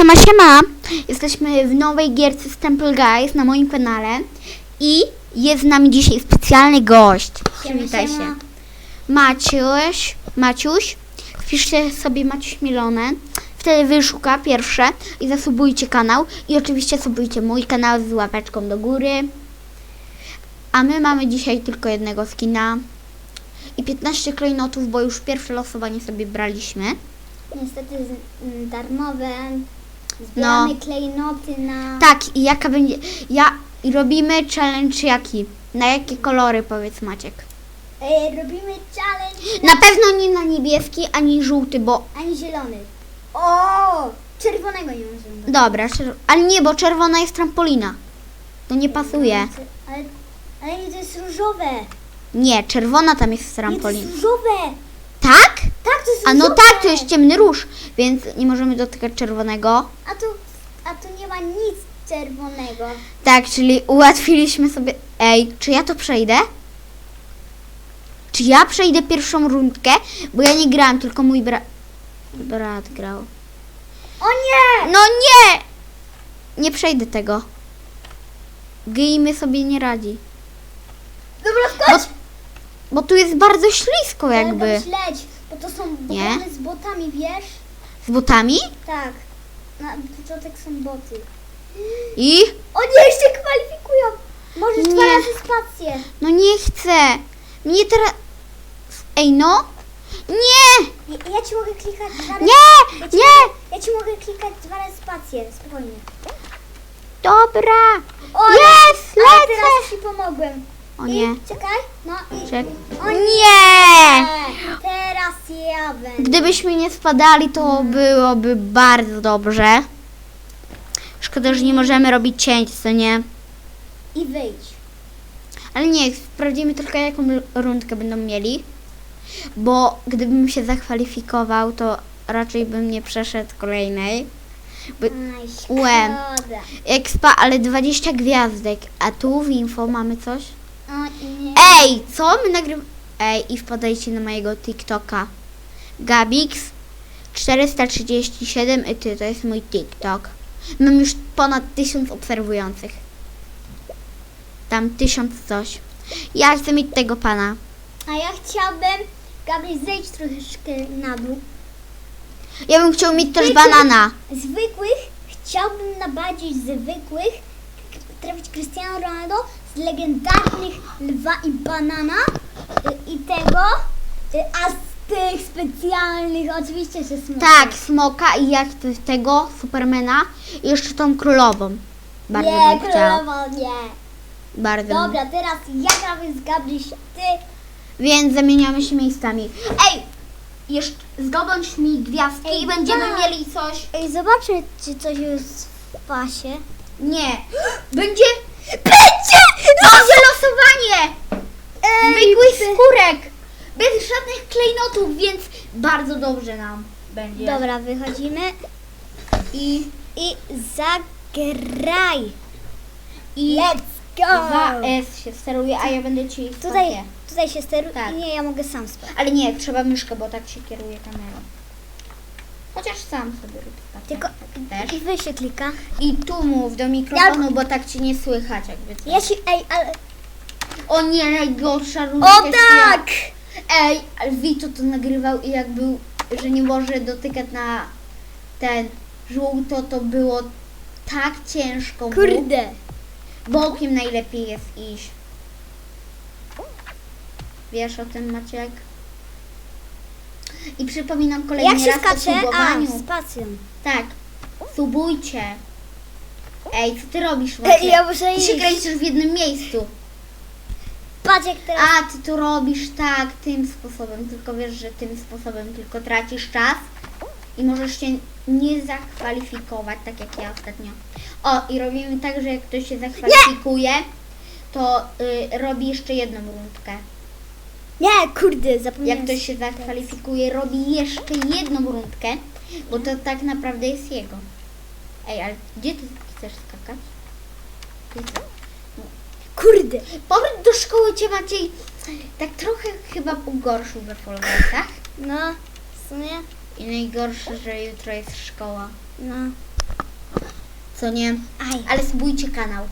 siema, siema! Jesteśmy w nowej gierce z Temple Guys na moim kanale i jest z nami dzisiaj specjalny gość. Siema. się. Maciuś, Maciuś, wpiszcie sobie Maciuś Mielone, wtedy wyszuka pierwsze i zasubujcie kanał i oczywiście subujcie mój kanał z łapeczką do góry. A my mamy dzisiaj tylko jednego skina i 15 klejnotów, bo już pierwsze losowanie sobie braliśmy. Niestety darmowe. Zbieramy klejnoty na... Tak, i jaka będzie. Ja i robimy challenge jaki? Na jakie kolory powiedz Maciek? E, robimy challenge Na pewno nie na niebieski ani żółty, bo. ani zielony. O! Czerwonego nie możemy. Dobra, czer- ale nie, bo czerwona jest trampolina. To nie pasuje. Ale, ale nie, to jest różowe. Nie, czerwona tam jest Nie, to trampolina. jest różowe. Tak? Tak, to jest A no różowe. tak, to jest ciemny róż, więc nie możemy dotykać czerwonego. A tu, a tu nie ma nic czerwonego. Tak, czyli ułatwiliśmy sobie. Ej, czy ja to przejdę? Czy ja przejdę pierwszą rundkę? Bo ja nie grałem, tylko mój bra... brat grał. O nie! No nie! Nie przejdę tego. Gej mi sobie nie radzi. Dobra, Bo, wchodź! bo tu jest bardzo ślisko jakby. Bo to są Nie? z botami, wiesz? Z botami? Tak. Na początek są boty. I? O nie, jeszcze kwalifikują! Możesz dwa Nie. razy spację. No nie chcę. Mnie teraz... Ej no! Nie! Ja, ja ci mogę klikać dwa razy. Nie! Ja ci, Nie! Ja ci mogę klikać dwa razy spację, spokojnie. Dobra! O, Jest! Ale Lecę! teraz ci pomogłem. O I, nie. czekaj, no i... Czek. O Nie! Teraz ja będę. Gdybyśmy nie spadali, to byłoby bardzo dobrze. Szkoda, że nie możemy robić cięć, co nie? I wyjdź. Ale nie, sprawdzimy tylko jaką rundkę będą mieli. Bo gdybym się zakwalifikował, to raczej bym nie przeszedł kolejnej. By, Aj, Łe. szkoda. expa, ale 20 gwiazdek. A tu w info mamy coś? Ej, co my nagrywamy? Ej, i wpadajcie na mojego TikToka. Gabix 437 i ty, to jest mój TikTok. Mam już ponad 1000 obserwujących. Tam 1000 coś. Ja chcę mieć tego pana. A ja chciałbym, Gabriel, zejdź troszeczkę na dół. Ja bym chciał mieć też Zwykłych- banana. Zwykłych chciałbym nabadzić zwykłych trafić Cristiano Ronaldo z legendarnych lwa i banana y, i tego, y, a z tych specjalnych oczywiście, że smoka. Tak, smoka i jak to- tego, Supermana i jeszcze tą królową. Bardzo nie, bym chciał. królowo, nie. Bardzo bym. Dobra, teraz ja gramy z Gabriel, ty. Więc zamieniamy się miejscami. Ej! Jeszcze zdobądź mi gwiazdki Ej, i będziemy tak. mieli coś. Ej, zobaczmy, czy coś jest w pasie. Nie. Będzie. Będzie! Będzie losowanie! Zwykły skórek! Bez żadnych klejnotów, więc bardzo dobrze nam będzie. Dobra, wychodzimy I, i zagraj. i Let's go! 2S się steruje, a ja będę ci Tutaj, tutaj się steruje. Tak. Nie, ja mogę sam spać. Ale nie, trzeba myszkę, bo tak się kieruje kamerą. Chociaż sam sobie rób spakę. Tylko też. i wy się klika. I tu mów do mikrofonu, bo tak ci nie słychać jakby co. Ja ci, ej, ale... O nie, najgorsza rundka. O tak! Ej, Vito to nagrywał i jak był, że nie może dotykać na ten żółto, to było tak ciężko. mu. Kurde. Bokiem najlepiej jest iść. Wiesz o tym Maciek? I przypominam kolejny Jak się raz o skacze? A, subowaniu. spacją. Tak, subujcie. Ej, co ty robisz Maciek? Ja muszę Ty się iść. kręcisz w jednym miejscu. Patrz jak teraz... A, ty to robisz tak, tym sposobem, tylko wiesz, że tym sposobem tylko tracisz czas i możesz się nie zakwalifikować, tak jak ja ostatnio. O, i robimy tak, że jak ktoś się zakwalifikuje, to y, robi jeszcze jedną rundkę. Nie, kurde, zapomniałem. Jak ktoś się zakwalifikuje, robi jeszcze jedną rundkę, bo to tak naprawdę jest jego. Ej, ale gdzie ty chcesz skakać? Ty- Kurde. Powrót do szkoły cię Maciej tak trochę chyba pogorszył we Fall Guysach. No, w sumie, I najgorsze, że jutro jest szkoła. no. Co nie? Aj. Ale subujcie kanał.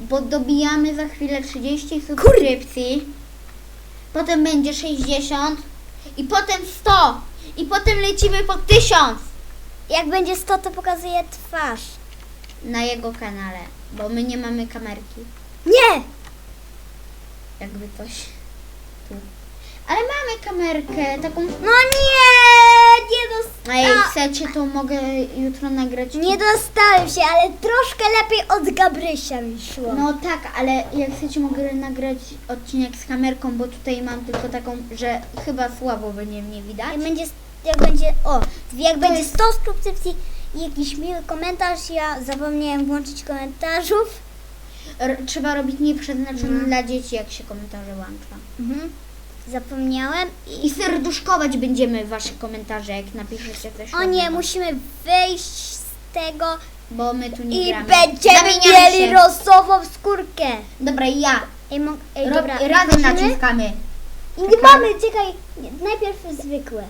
Bo dobijamy za chwilę 30 subskrypcji. Potem będzie 60. I potem 100. I potem lecimy po 1000 Jak będzie 100, to pokazuję twarz. na jego kanale. Bo my nie mamy kamerki. Nie! Jakby coś. Tu. Ale mamy kamerkę, taką. No nie! Nie A jak dostałem. chcecie, to mogę jutro nagrać. Nie dostałem się, ale troszkę lepiej od Gabrysia mi szło. No tak, ale jak chcecie, mogę nagrać odcinek z kamerką, bo tutaj mam tylko taką, że chyba słabo będzie mnie widać. Jak będzie, jak będzie, o, jak będzie jest- 100 subskrypcji i jakiś miły komentarz, ja zapomniałem włączyć komentarzów. R- trzeba robić nieprzeznaczone Mhm. dla dzieci, jak się komentarze włącza. Mhm. Zapomniałem i... I serduszkować będziemy wasze komentarze, jak napiszecie coś. O nie, musimy wyjść z tego Bo my tu nie i gramy. będziemy Zamieniamy mieli się. rosową skórkę. Dobra, ja. Ej, mo- ej Ro- dobra, razem naciskamy. I nie mamy, czekaj, nie, najpierw zwykłe.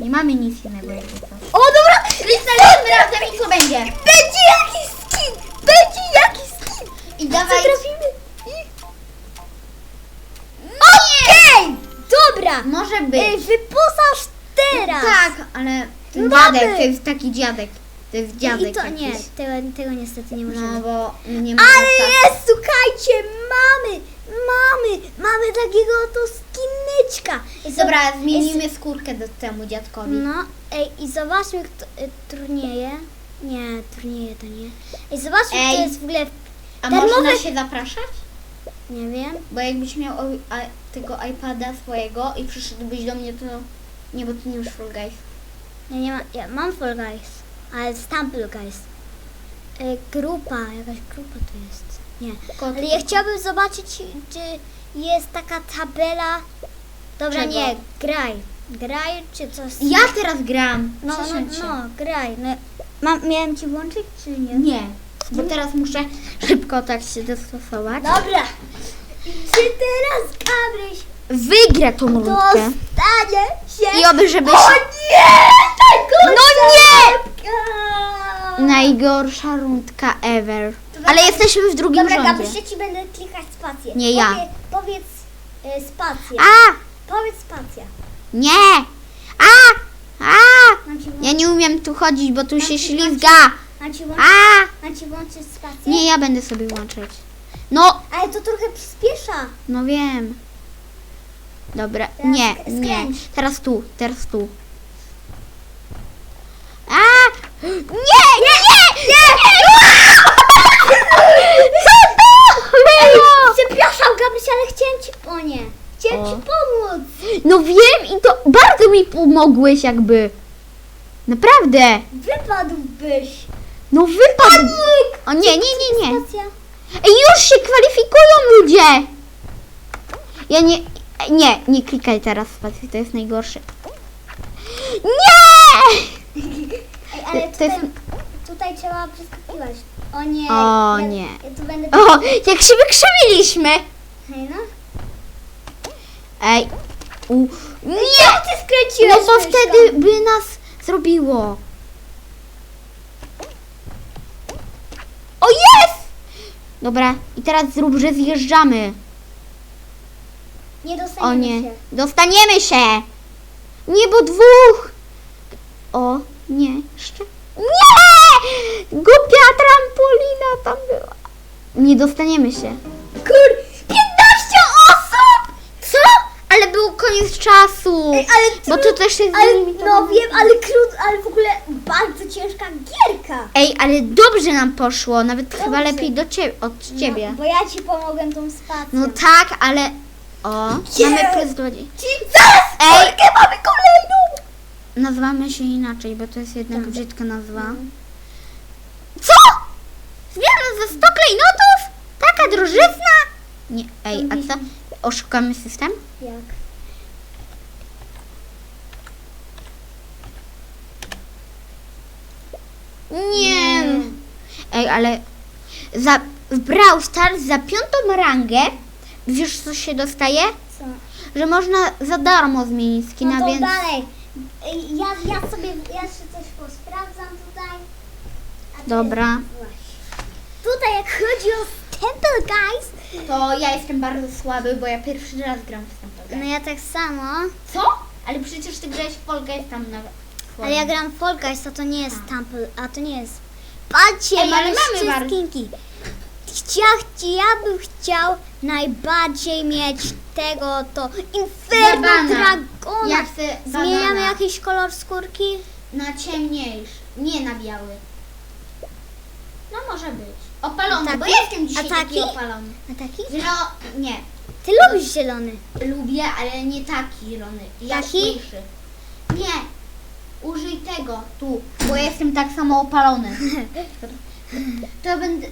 Nie mamy nic innego jakby co. O dobra! Krystalimy razem i co będzie? Będzie jakiś skin! Będzie jakiś skin! I dawaj. trafimy? Dobra! Może być. Ej, wyposaż teraz! Tak, ale ten Mamy. dziadek, to jest taki dziadek. To jest dziadek I to jakiś. nie, tego, tego niestety nie możemy. No bo nie mamy Ale czasu. jest, słuchajcie, mamy, mamy, mamy takiego oto skinnyczka. I Dobra, i zmienimy skórkę do temu dziadkowi. No, ej, i zobaczmy, kto y, turnieje. Nie, turnieje to nie. Ej, zobaczmy, Ej. kto jest w ogóle. A darmowe- można się zapraszać? Nie wiem. Bo jakbyś miał o- a, tego iPada swojego i przyszedłbyś do mnie, to... Nie, bo ty nie masz Full Guys. Ja nie ma, ja mam Fall Guys, ale Stumble Guys. Y, grupa, jakaś grupa tu jest. Nie. Ale ja chciałabym zobaczyć, czy jest taka tabela. Dobra, Czego? nie, graj. Graj, czy coś. Ja teraz gram. No, no, no, graj. No, mam, miałem ci włączyć, czy nie? Nie, bo teraz muszę szybko tak się dostosować. Dobra. Czy teraz Gabryś Wygrę tą rundkę. dostanie się? I oby, żebyś... O nie! Najgorsza No nie! rundka! Najgorsza rundka ever. Ale jesteśmy w drugim Dobra, rządzie. Gabryś, ja ci będę klikać spację. Nie ja. Powie, powiedz y, spację. A! Powiedz spacja. Nie! A! A! Ja nie umiem tu chodzić, bo tu się ślizga. A! ci włączyć spację? Nie, ja będę sobie włączyć. No, Ale to trochę przyspiesza. no wiem. Dobra, Teraz nie, sk- nie. skręć. Teraz tu, teraz tu. A! Nie, nie, nie! nie! Co to było? Przepraszam, Gabryś, ale chciałem ci... O nie. Chciałem O. ci pomóc. No wiem i to bardzo mi pomogłeś jakby. Naprawdę. Wypadłbyś. No wypadł. O nie, nie, nie, nie. Ej, już się kwalifikują ludzie. Ja nie, nie, nie klikaj teraz spacji, to jest najgorsze. Nie! Ej, ale To tutaj, jest- tutaj trzeba przeskakiwać. O nie. O ja, nie. Ja tu będę... O, jak się wykrzywiliśmy. Hej, no. Ej, u, nie! ty No skręciłeś bo myszką? wtedy by nas zrobiło. O! Dobra, i teraz zrób, że zjeżdżamy. Nie dostaniemy O nie, się. dostaniemy się. Nie, bo dwóch. O, nie, jeszcze. Nie! Głupia trampolina tam była. Nie dostaniemy się. Kur... koniec czasu. Ej, ale Bo to też jest Ale, no wiem, ale krót, ale w ogóle bardzo ciężka gierka. Ej, ale dobrze nam poszło. Nawet chyba Dobrze. lepiej do ciebie, od ciebie. No, bo ja ci pomogłem tą spacją. No tak, ale... O, Nie. mamy plus 20. Czyli zaraz Ej. Mamy kolejną! Nazwamy się inaczej, bo to jest jednak Tak. brzydka nazwa. Co? Zmiana za 100 klejnotów? Taka drożyzna? Nie, ej, a co? Oszukamy system? Jak? Nie. Ej, ale za, w Brawl Stars za piątą rangę, wiesz co się dostaje? Co? Że można za darmo zmienić skina, No to więc... dalej. Ej, Ja, ja sobie, jeszcze coś posprawdzam tutaj. A Dobra. Tutaj jak chodzi o Temple Guys, To ja jestem bardzo słaby, bo ja pierwszy raz gram w Stample no ja tak samo, Co? Ale przecież ty grałeś w Polga jest tam na... ale ja gram w Fall Guys, a to nie jest Temple, a to nie jest... Patrzcie, Ej, ale mamy mamy skinki. Chcia, ja bym chciał najbardziej mieć tego to Inferno Banana. Dragona. Ja chcę Zmieniamy banana. jakiś kolor skórki? Na ciemniejszy, nie na biały. No może być. Opalony, bo taki? ja jestem dzisiaj taki taki? opalony. A taki? Zielo... nie. Ty lubisz zielony. Lubię, ale nie taki zielony. Jaśniejszy. Nie. Tego, tu, bo ja jestem tak samo opalony. To będę...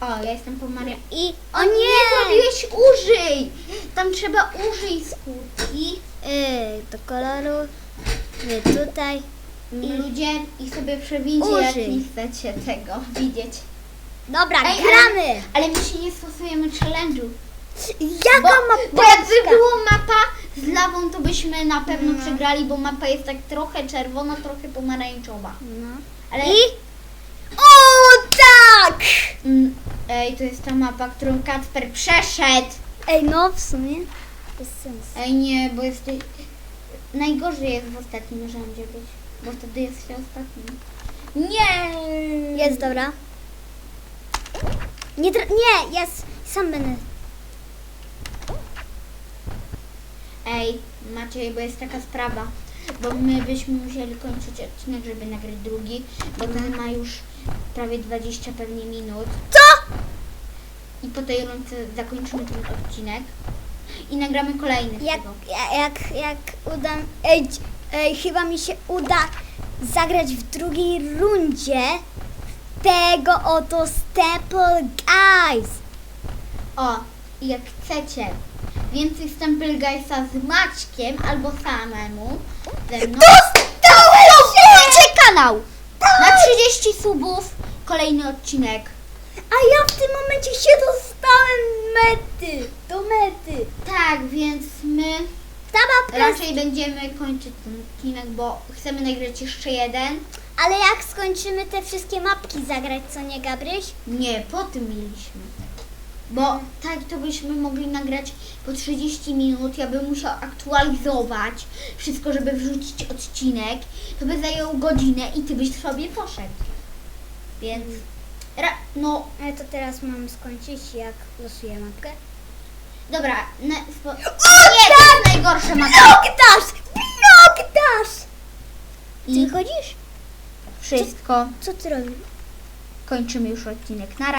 O, ja jestem pomarańczowy. I... O nie, zrobiłeś użyj! Tam trzeba użyj skórki. Yy, do koloru. Yy, tutaj. I ludzie i sobie przewincie, jak Użyj. nie chcecie tego widzieć. Dobra, Ej, gramy! Ale my się nie stosujemy challenge'u. Jaka Bo, ma bo jakby było mapa z lawą, to byśmy na pewno No. przegrali, bo mapa jest tak trochę czerwona, trochę pomarańczowa. No. Ale I... O, tak! mm, ej, to jest ta mapa, którą Kacper przeszedł. Ej, no w sumie. Bez sensu. Ej, nie, bo jesteś... Najgorzej jest w ostatnim rzędzie być, bo wtedy jest się ostatnim. Nie! Jest, dobra. Nie, nie, jest. Sam będę. Ej, Maciej, bo jest taka sprawa, bo my byśmy musieli kończyć odcinek, żeby nagrać drugi, bo ten ma już prawie 20 pewnie minut. Co? I po tej rundce zakończymy ten odcinek i nagramy kolejny Jak, tego. jak, jak udam... Ej, ej, chyba mi się uda zagrać w drugiej rundzie tego oto Staple Guys. O, jak chcecie więcej Stemple Guysa z Maćkiem albo samemu ze mną, subskrybujcie kanał! Na 30 subów kolejny odcinek. A ja w tym momencie się dostałem mety, do mety. Tak, więc my raczej będziemy kończyć ten odcinek, bo chcemy nagrać jeszcze jeden. Ale jak skończymy te wszystkie mapki zagrać, co nie Gabryś? Nie, po tym mieliśmy. Bo tak to byśmy mogli nagrać po 30 minut. Ja bym musiał aktualizować wszystko, żeby wrzucić odcinek. To by zajęło godzinę i ty byś sobie poszedł. Więc no Ale to teraz mam skończyć, jak losuję mapkę. dobra. Ne, spo, nie, to jest najgorsze mapy. Blok dasz! Blok dasz! Ty I chodzisz? wszystko. Co ty robisz? Kończymy już odcinek. Na razie.